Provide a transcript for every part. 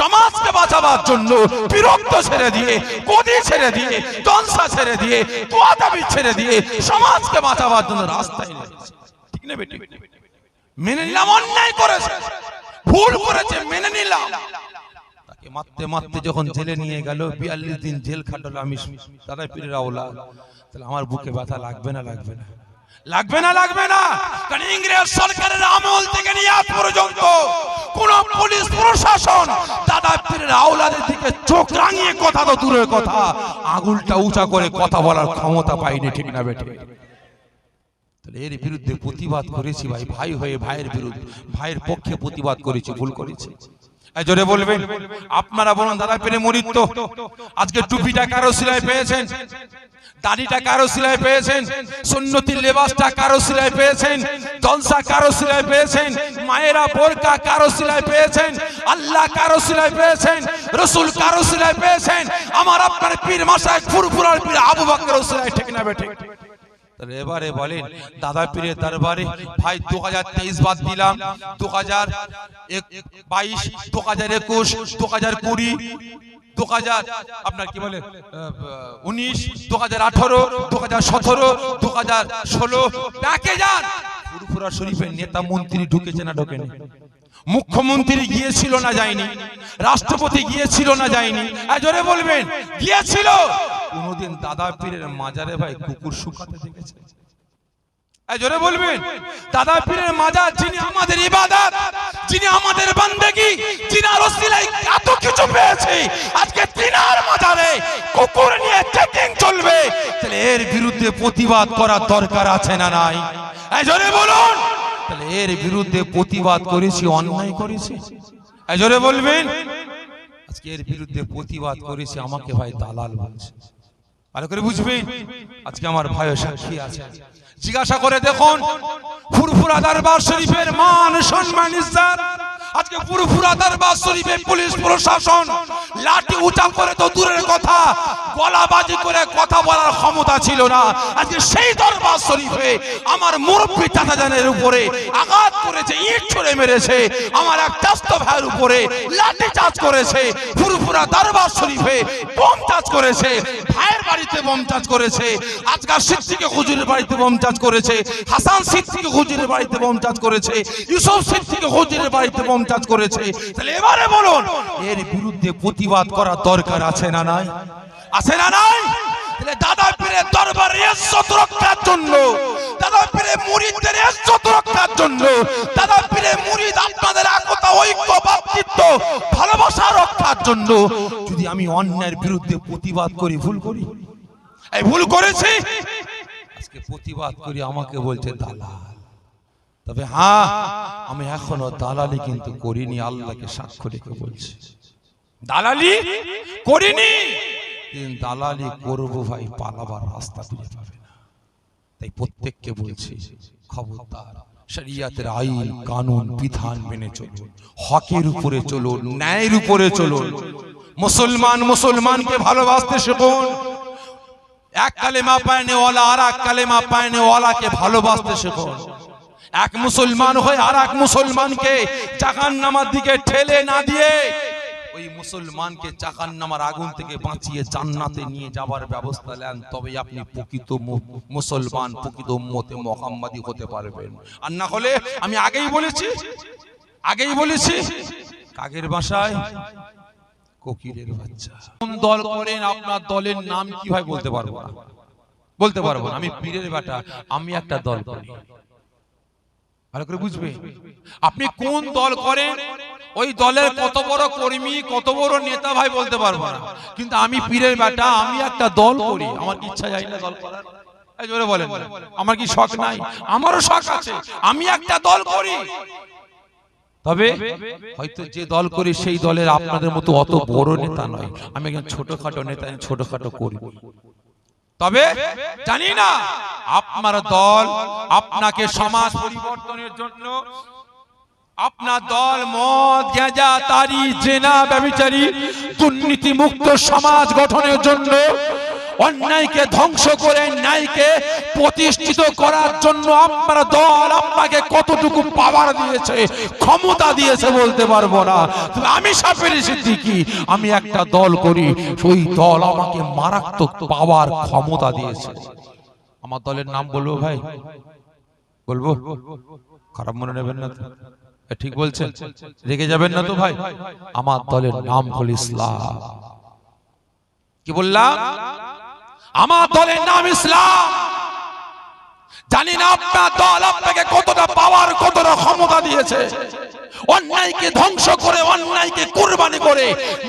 সমাজকে বাঁচাবার জন্য বিরক্ত ছেড়ে দিয়ে গদি ছেড়ে দিয়ে জলসা ছেড়ে দিয়ে তোয়াদাবি ছেড়ে দিয়ে সমাজকে বাঁচাবার জন্য রাস্তায় ঠিক না বেটি? মেনে নিলাম, অন্যায় করেছে। ভুল করেছে, মেনে নিলাম। তাকে মারতে মারতে যখন জেলে নিয়ে গেল, বিয়াল্লিশ দিন জেল খাটালো আমি দাদা পীরের আওলা। তাহলে আমার বুকে ব্যথা লাগবে না লাগবে না? লাগবে না লাগবে না? কারণ ইংরেজ সরকারের আমল থেকে নিয়ে আজ পর্যন্ত কোন পুলিশ প্রশাসন। দাদা পীরের আওলাদের দিকে চোখ রাঙিয়ে কথা তো দূরের কথা। আঙুলটা উঁচা করে কথা বলার ক্ষমতা পাইনি, ঠিক না বেঠে? এর বিরুদ্ধে প্রতিবাদ করেছি ভাই ভাই হয়ে ভাইয়ের বিরুদ্ধে, ভাইয়ের পক্ষে প্রতিবাদ করেছি, ভুল করেছি। জোরে বলবেন, আপনারা বলুন দাদা পেরে মরিত। আজকে টুপিটা কারও সিলাই পেয়েছেন? দাড়িটা কারও সিলাই পেয়েছেন? সুন্নতির লেবাসটা কারও সিলাই পেয়েছেন? জলসা কারও সিলাই পেয়েছেন? মায়েরা বোরকা কারও সিলাই পেয়েছেন? আল্লাহ কারও সিলাই পেয়েছেন? রসুল কারও সিলাই পেয়েছেন? আমার আপনার পীর মাসায় ফুরফুরার পীর আবু বকর সিলাই ঠিক না বেঠিক তাহলে এবারে বলেন, দাদা পীরের দরবারে ভাই দু হাজার তেইশ বাদ দিলাম দু হাজার বাইশ দু হাজার একুশ দু হাজার কুড়ি দু হাজার আপনার কি বলে উনিশ দু হাজার আঠারো দু হাজার সতেরো দু হাজার ষোলো ডাকে শরীফের নেতা মন্ত্রী ঢুকেছে না ঢোকেনি। মুখ্যমন্ত্রী গিয়েছিল না যায়নি। রাষ্ট্রপতি গিয়েছিল না যায়নি। বলবেন, গিয়েছিল! কোনোদিন দাদা পীরের মাজারে ভাই কুকুর শুকাতে দেখেছে। জোরে বলবেন দাদা পীরের মাজার যিনি আমাদের ইবাদত যিনি আমাদের বান্দেগি এত কিছু পেয়েছে আজকে তিনার মাজারে কুকুর নিয়ে চেকিং চলবে। তাহলে এর বিরুদ্ধে প্রতিবাদ করার দরকার আছে না নাই? জোরে বলুন। তাহলে এর বিরুদ্ধে প্রতিবাদ করেছি অন্যায় করেছি। জোরে বলবেন। আজকে এর বিরুদ্ধে প্রতিবাদ করেছি আমাকে ভাই দালাল বলছে। ভালো করে বুঝবেন আজকে আমার ভয় সাক্ষী আছে। জিজ্ঞাসা করে দেখুন, ফুরফুরা দরবার শরীফের মান, সম্মান, ইজ্জত আজকে ফুরফুরা দরবার শরীফে পুলিশ প্রশাসন লাঠি উঁচা করে তো দূরের কথা, গলাবাজি করে কথা বলার ক্ষমতা ছিল না। আজকে সেই দরবার শরীফে আমার মুরব্বী চাচাজানের উপরে আঘাত করেছে, ইট ছুড়ে মেরেছে, আমার এক চাস্ত ভাইয়ের উপরে লাঠি চার্জ করেছে ফুরফুরা দরবার শরীফে বোম চার্জ করেছে, ভাইয়ের বাড়িতে বোম চার্জ করেছে আজকাল সিদ্দিকে হুজুরের বাড়িতে বোম চার্জ করেছে, হাসান সিদ্দিকে হুজুরের বাড়িতে বোম চার্জ করেছে, ইউসুফ সিদ্দিকে হুজুরের বাড়িতে বোম চার্জ করেছে। তাহলে এবারে বলুন, এর বিরুদ্ধে প্রতিবাদ করার দরকার আছে না নাই? আছে না নাই? দাদা পীরের দরবারে ইজ্জত রক্ষার জন্য, দাদা পীরের মুরিদদের ইজ্জত রক্ষার জন্য, দাদা পীরের মুরিদ আপনাদের একতা, ঐক্য, ভাতৃত্ব, ভালোবাসা রক্ষার জন্য যদি আমি অন্যায়ের বিরুদ্ধে প্রতিবাদ করি, ভুল করি? এই ভুল করেছি? আজকে প্রতিবাদ করি, আমাকে বলছে দালাল। তবে হ্যাঁ আমি এখনও দালালি কিন্তু করিনি আল্লাহকে সাক্ষ্য রেখে বলছি। দালালি করিনি? দালালি করব ভাই পালাবার রাস্তা খুঁজে পাবে না। তাই প্রত্যেককে বলছি খবরদার শরিয়াতের আইন কানুন বিধান মেনে চলুন। হকের উপরে চলুন ন্যায়ের উপরে চলুন। মুসলমান মুসলমানকে ভালোবাসতে শিখুন। এক কালেমা পায়নে ওয়ালা আর এক কালেমা পায়নে ওয়ালাকে ভালোবাসতে শিখুন। এক মুসলমান হয়ে আর এক মুসলমানকে জাহান নামার দিকে ঠেলে না দিয়ে ওই মুসলমানকে চাকান নামার আগুন থেকে বাঁচিয়ে জান্নাতে নিয়ে যাবার ব্যবস্থা নেন তবে আপনি প্রকৃত মুসলমান, প্রকৃত উম্মতে মোহাম্মদী হতে পারবেন। আর না হলে আমি আগেই বলেছি আগেই বলেছি কাগের বাসায় কোকিলের বাচ্চা। কোন দল করেন আপনার দলের নাম কি হয় বলতে পারব না? বলতে পারব না, আমি পীরের বেটা, আমি একটা দল করি। ভালো করে বুঝবে? আপনি কোন দল করেন ওই দলের কত বড় কর্মী কত বড় নেতা ভাই বলতে পারব না। কিন্তু আমি পীরের বেটা আমি একটা দল করি আমার কি ইচ্ছা যায় না দল করার। জোরে বলেন আমার কি শখ নাই? আমারও শখ আছে আমি একটা দল করি। তবে হয়তো যে দল করি সেই দলের আপনাদের মতো অত বড় নেতা নয়। আমি একজন ছোটখাটো নেতা ছোটখাটো করি তবে জানি না আপনার দল আপনাকে সমাজ পরিবর্তনের জন্য, আপনার দল মদ গেঁজা তারি, জেনা ব্যবিচারী দুর্নীতি মুক্ত সমাজ গঠনের জন্য অন্যায়কে ধ্বংস করে ন্যায়কে প্রতিষ্ঠিত করার জন্য আপনার দল আপনাকে কতটুকু পাওয়ার দিয়েছে, ক্ষমতা দিয়েছে বলতে পারব না। আমি সাপের সিদ্দিকি, আমি একটা দল করি ওই দল আমাকে মারাত্মক পাওয়ার ক্ষমতা দিয়েছে। আমার দলের নাম বলব ভাই? বলব? খারাপ মনে নেবেন না তো। ঠিক বলছেন? রেগে যাবেন না তো ভাই? আমার দলের নাম হল ইসলাম। কি বললাম? আমার দলের নাম ইসলাম। জানি না আপনার দল আপনাকে কতটা পাওয়ার কতটা ক্ষমতা দিয়েছে। অন্যায়কে ধ্বংস করে, অন্যায়কে কুরবানি করে,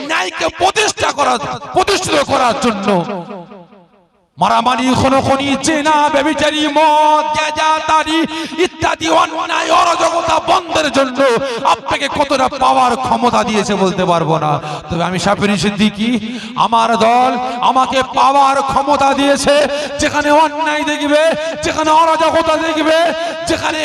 ন্যায়কে প্রতিষ্ঠা করার, প্রতিষ্ঠিত করার জন্য মারামারি খনি, চেনা বেবিচারি মদ গাঁজা তারি ইত্যাদি অন্যায়, অরাজকতা বন্ধের জন্য আপনাকে কতটা পাওয়ার ক্ষমতা দিয়েছে বলতে পারব না। তবে আমি সাফিনী সিদ্দিকি, আমার দল আমাকে পাওয়ার ক্ষমতা দিয়েছে, যেখানে অন্যায় দেখবে, যেখানে অরাজকতা দেখবে, যেখানে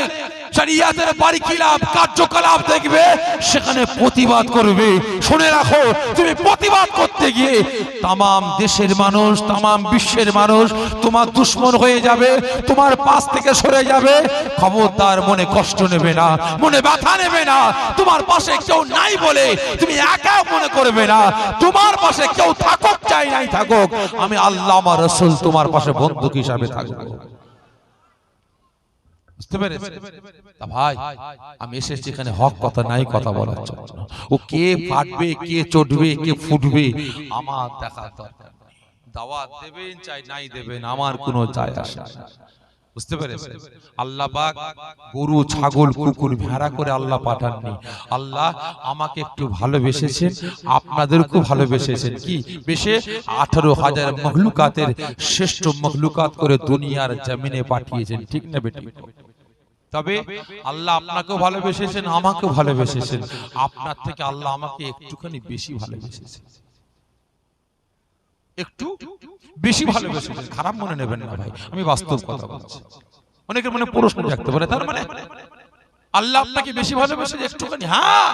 শরিয়াতের খিলাফ কার্যকলাপ দেখবে, সেখানে প্রতিবাদ করবে। শুনে রাখো, তুমি প্রতিবাদ করতে গিয়ে তামাম দেশের মানুষ, তামাম বিশ্বের মানুষ তোমার দুশ্মন হয়ে যাবে, তোমার পাশ থেকে সরে যাবে। খবরদার মনে কষ্ট নেবে না, মনে ব্যথা নেবে না। তোমার পাশে কেউ নাই বলে তুমি একা মনে করবে না। তোমার পাশে কেউ থাকুক, চাই নাই থাকুক, আমি আল্লাহ আমার রসুল, তোমার পাশে বন্ধুক হিসাবে থাকব। বুঝতে পেরেছে তা ভাই আমি এসেছি এখানে হক কথা নাই কথা বলার জন্য ও কে ফাটবে কে চটবে কে ফুটবে আমার দেখা দরকার। দাওয়াত দেবেন চাই নাই দেবেন আমার কোনো চাই আসে না। বুঝতে পেরেছেন? আল্লাহ পাক গরু ছাগল কুকুর ভেড়া করে আল্লাহ পাঠাননি। আল্লাহ আমাকে একটু ভালোবেসেছেন আপনাদেরকেও ভালোবেসেছেন। কি? বেশে আঠারো হাজার মখলুকাতের শ্রেষ্ঠ মখলুকাত করে দুনিয়ার জমিনে পাঠিয়েছেন ঠিক না বেটি তবে আল্লাহ আপনাকেও ভালোবেসেছেন আমাকেও ভালোবেসেছেন। আপনার থেকে আল্লাহ আমাকে একটুখানি বেশি ভালোবেসেছেন। একটু বেশি ভালোবেসেছেন খারাপ মনে নেবেন না ভাই, আমি বাস্তব কথা বলছি। অনেকের মনে প্রশ্ন থাকতে পারে, তার মানে আল্লাহ আপনাকে বেশি ভালোবেসে একটুখানি হ্যাঁ।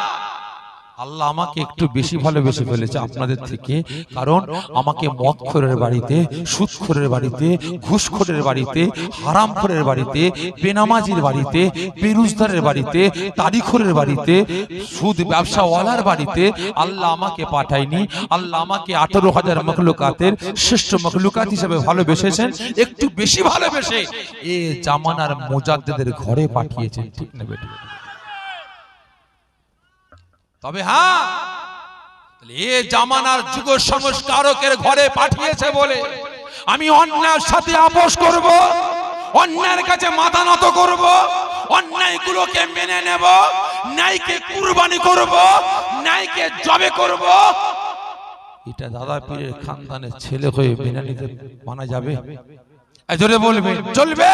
আল্লাহ আমাকে একটু বেশি ভালোবেসে ফেলেছে আপনাদের থেকে। কারণ আমাকে মদখোরের বাড়িতে সুদখোরের বাড়িতে ঘুষখোরের বাড়িতে হারামখোরের বাড়িতে বেনামাজির বাড়িতে বেরুজদারের বাড়িতে তারিখরের বাড়িতে সুদ ব্যবসাওয়ালার বাড়িতে আল্লাহ আমাকে পাঠায়নি। আল্লাহ আমাকে আঠারো হাজার মখলুকাতের শ্রেষ্ঠ মখলুকাত হিসেবে ভালোবেসেছেন। একটু বেশি ভালোবেসে। এ জামানার মোজাদ্দেদের ঘরে পাঠিয়েছেন। ঠিক না বেটি? তবে হ্যাঁ এ জামানার যুগ সংস্কারকের ঘরে পাঠিয়েছে বলে আমি অন্যায়ের সাথে আপোষ করব, অন্যায়ের কাছে মাথা নত করব, অন্যায়গুলোকে মেনে নেব, ন্যায়কে কুরবানি করব, ন্যায়কে জবে করব। এটা দাদা পীরের খানদানের ছেলে হয়ে মেনে নিতে মানা যাবে? জোরে বলবে, চলবে?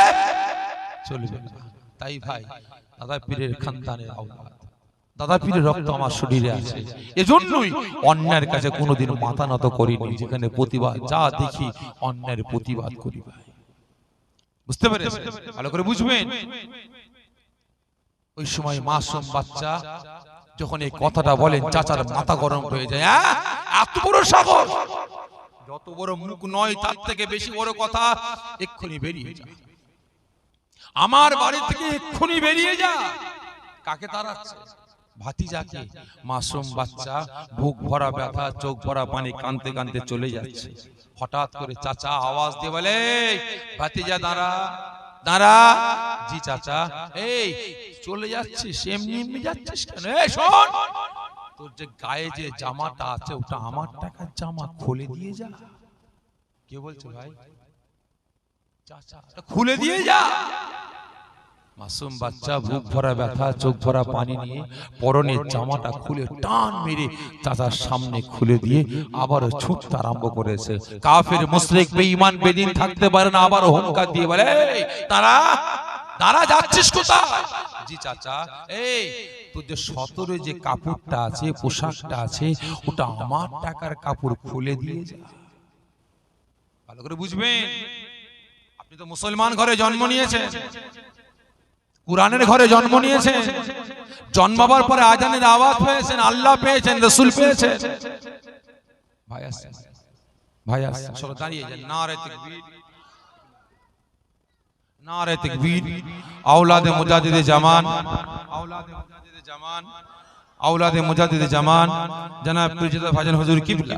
চলবে তাই ভাই, দাদা পীরের খানদানের আওলাদ। দাদা পীরের রক্ত আমার শরীরে আছে। এজন্যই অন্যায়ের কাছে কোনোদিন মাথা নত করিনি যেখানে প্রতিবাদ যা দেখি অন্যায়ের প্রতিবাদ করি ভাই। বুঝতে পেরেছেন? ভালো করে বুঝবেন? ওই সময় মাসুম বাচ্চা যখন এই কথাটা বলেন চাচার মাথা গরম হয়ে যায়। হ্যাঁ? এত বড় সাগর যত বড় মুখ নয় তার থেকে বেশি বড় কথা এক্ষুনি বেরিয়ে যায় আমার বাড়ি থেকে এক্ষুনি বেরিয়ে যা। কাকে তাড়াচ্ছে? ভাতিজাকে মাসুম বাচ্চা বুক ভরা ব্যথা চোখ ভরা পানি কানতে কানতে চলে যাচ্ছে। হঠাৎ করে চাচা আওয়াজ দিয়ে বলে ভাতিজা দাঁড়া দাঁড়া জি চাচা এই চলে যাচ্ছিস এমনি এমনি যাচ্ছিস কেন? এই শোন তোর যে গায়ে যে জামাটা আছে ওটা আমার টাকার জামা খুলে দিয়ে যা। কে বলছে ভাই? চাচা খুলে দিয়ে যা। মাসুম বাচ্চা বুক ভরা ব্যথা চোখ ভরা পানি নিয়ে পরনের জামাটা খুলে টান মেরে চাচার সামনে খুলে দিয়ে আবারও ছুটতে আরম্ভ করেছে। কাফের মুশরিক বেঈমান বেদিন থাকতে পারে না আবার হুঙ্কার দিয়ে বলে "এই, তারা তারা যাচ্ছিস কোথায়? জি চাচা এই তোর যে সতরে যে কাপড়টা আছে পোশাকটা আছে ওটা আমার টাকার কাপড় খুলে দিয়ে যা। ভালো করে বুঝবেন? আপনি তো মুসলমান ঘরে জন্ম নিয়েছেন। কোরআনের ঘরে জন্ম নিয়েছেন জন্মাবার পরে আজানের আওয়াজ পেয়েছেন আল্লাহ পেয়েছেন রসুল পেয়েছেন। ভাই আসছেন ভাই চলো দাঁড়িয়ে যান। তাকবীর। নারে তাকবীর। আওলাদে মুজাদ্দিদে জামান। আওলাদে মুজাদ্দিদে জামান। আওলাদে মুজাদ্দিদে জামান। জনাব হুজুর কিবলা।